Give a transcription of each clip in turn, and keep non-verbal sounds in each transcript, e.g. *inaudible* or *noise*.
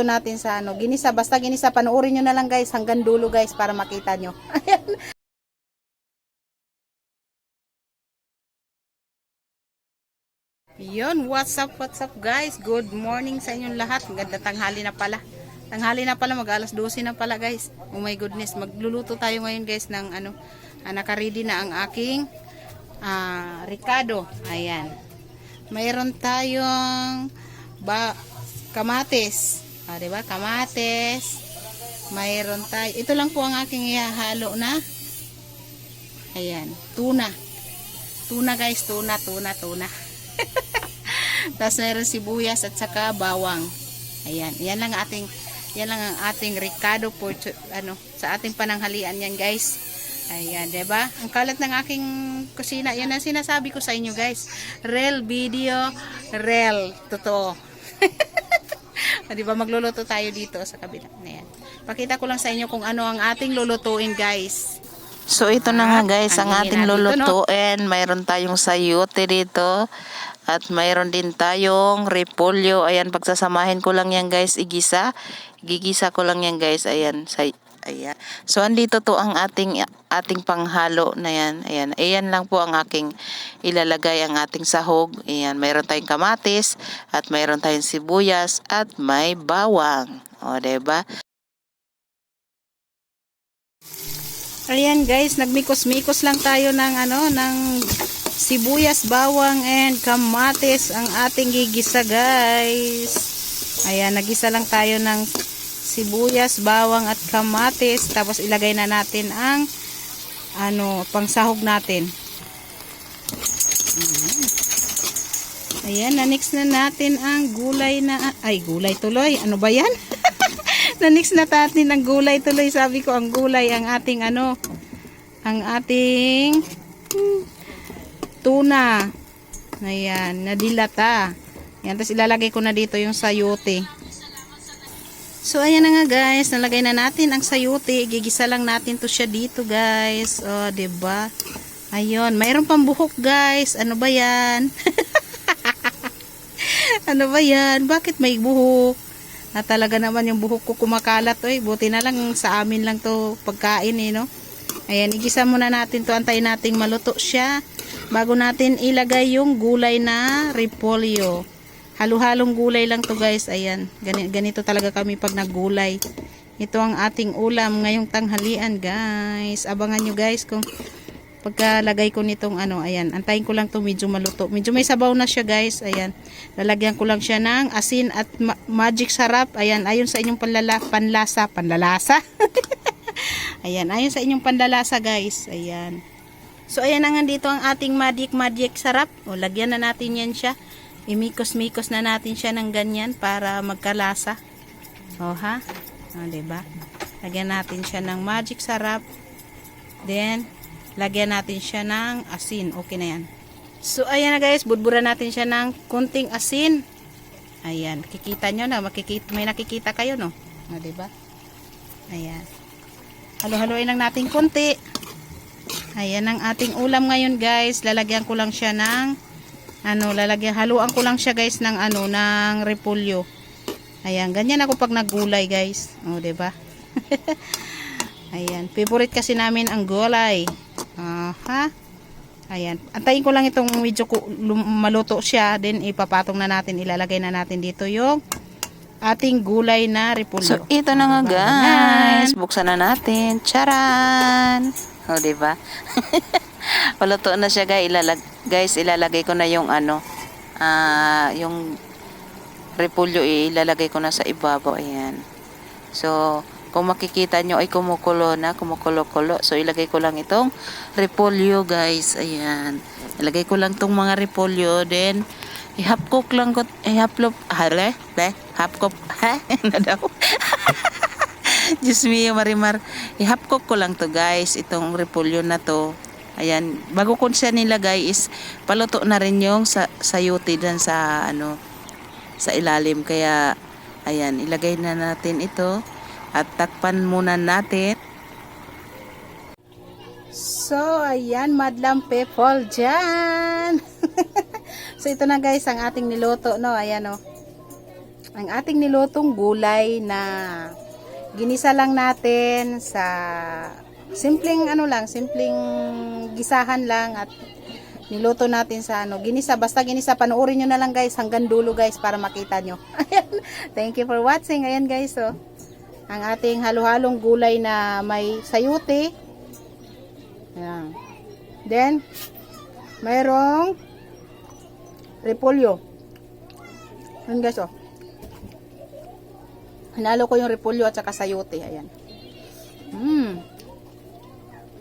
Ito natin sa ano, ginisa, basta ginisa, panoorin nyo na lang guys, hanggang dulo guys, para makita nyo. *laughs* Ayan. Yun, what's up, what's up guys? Good morning sa inyong lahat. Ganda tanghali na pala. Tanghali na pala, mag alas 12 na pala guys. Oh my goodness, magluluto tayo ngayon guys ng ano, ah, nakaready na ang aking ah, Ricardo. Ayan. Mayroon tayong ba kamates. Ah, 'di ba? Kamates. Mayroon tayo. Ito lang po ang aking ihahalo na. Ayan, tuna. Tuna guys, tuna, tuna, tuna. *laughs* Tapos meron sibuyas at saka bawang. Ayan, yan lang ating yan lang ang ating Ricardo for ano sa ating pananghalian yan guys. Ayan, ba? Ang kalat ng aking kusina, yan ang sinasabi ko sa inyo guys. Real video, real totoo. *laughs* Ah, 'Di ba magluluto tayo dito sa kabila na yan. Pakita ko lang sa inyo kung ano ang ating lulutuin guys. So ito na nga guys Ang ating to, no? lulutuin. Mayroon tayong sayote dito. At mayroon din tayong repolyo. Ayan, pagsasamahin ko lang yan guys, igisa. Gigisa ko lang yan guys. Ayan, say, ayan. So andito to ang ating ating panghalo na yan. Ayan, ayan lang po ang aking ilalagay ang ating sahog. Ayan, mayroon tayong kamatis at mayroon tayong sibuyas at may bawang. O, ba? Ayan guys, nagmikos-mikos lang tayo ng ano, ng sibuyas, bawang and kamatis ang ating gigisa guys. Ayan, nagisa lang tayo ng sibuyas, bawang at kamatis tapos ilagay na natin ang ano, pangsahog natin. Ayan, na-mix na natin ang gulay na, ay gulay tuloy, ano ba yan? *laughs* na-mix na natin ang gulay tuloy, sabi ko ang gulay, ang ating ano, ang ating tuna. Ayan, nadilata. Yan, tapos ilalagay ko na dito yung sayote. So, ayan na nga guys, nalagay na natin ang sayote. Gigisa lang natin to siya dito guys. O, oh, ba diba? Ayun, mayroon pang buhok guys. Ano ba yan? *laughs* ano ba yan? Bakit may buhok? Na talaga naman yung buhok ko kumakalat. Oy, buti na lang sa amin lang to pagkain eh, no? Ayan, igisa muna natin to. Antayin nating maluto siya. Bago natin ilagay yung gulay na repolyo. Halo-halong gulay lang to guys. Ayan, ganito, talaga kami pag naggulay. Ito ang ating ulam ngayong tanghalian guys. Abangan nyo guys kung pagkalagay ko nitong ano, ayan, antayin ko lang to medyo maluto. Medyo may sabaw na siya guys, ayan. Lalagyan ko lang siya ng asin at ma- magic sarap. Ayan, ayon sa inyong panlala, panlasa, panlalasa. *laughs* ayan, ayon sa inyong panlalasa guys, ayan. So ayan na nga dito ang ating magic magic sarap. O lagyan na natin yan siya. Imikos-mikos na natin siya ng ganyan para magkalasa. O ha? O, 'di ba? Lagyan natin siya ng magic sarap. Then lagyan natin siya ng asin. Okay na yan. So, ayan na guys. Budburan natin siya ng kunting asin. Ayan. Kikita nyo na. Makikita, may nakikita kayo, no? O, diba? Ayan. Halo-haloin lang natin kunti. Ayan ang ating ulam ngayon, guys. Lalagyan ko lang siya ng ano, lalagyan, haluan ko lang siya, guys, ng ano, ng repolyo. Ayan. Ganyan ako pag naggulay, guys. O, diba? *laughs* Ayan. Favorite kasi namin ang gulay. Aha. Ayan. Antayin ko lang itong medyo maluto siya. Then ipapatong na natin. Ilalagay na natin dito yung ating gulay na repolyo. So, ito na nga guys. Buksan na natin. Charan! O, di ba? *laughs* Paluto na siya guys. Ilalag guys, ilalagay ko na yung ano, ah, yung repolyo eh, ilalagay ko na sa ibabaw. Ayan. So, kung makikita nyo ay kumukulo na, kumukulo-kulo. So, ilagay ko lang itong repolyo guys. Ayan. Ilagay ko lang tong mga repolyo. Then, i-half cook lang ko, i-half lop, hale, le, half cook, ha? Ano daw? Diyos mio, Marimar. I-half cook ko lang to guys, itong repolyo na to. Ayan, bago ko siya nilagay is paluto na rin yung sa, sayuti dyan sa ano, sa ilalim. Kaya, ayan, ilagay na natin ito at takpan muna natin. So, ayan, madlang people dyan. *laughs* so, ito na guys, ang ating niluto, no? Ayan, no? ang ating nilutong gulay na ginisa lang natin sa simpleng ano lang, simpleng gisahan lang at niluto natin sa ano, ginisa, basta ginisa, panoorin nyo na lang guys, hanggang dulo guys para makita nyo. *laughs* Ayan. Thank you for watching. Ayan guys, oh. Ang ating halo-halong gulay na may sayuti. Ayan. Then, mayroong repolyo. Ayan guys, oh. Hinalo ko yung repolyo at saka sayote. Ayan. Mmm.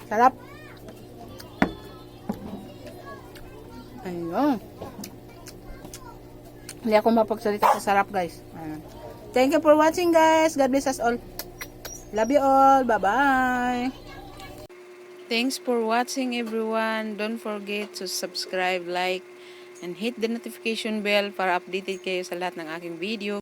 Sarap. Ayun. Hindi ako mapagsalita sa sarap, guys. Ayan. Thank you for watching, guys. God bless us all. Love you all. Bye-bye. Thanks for watching, everyone. Don't forget to subscribe, like, and hit the notification bell para updated kayo sa lahat ng aking video.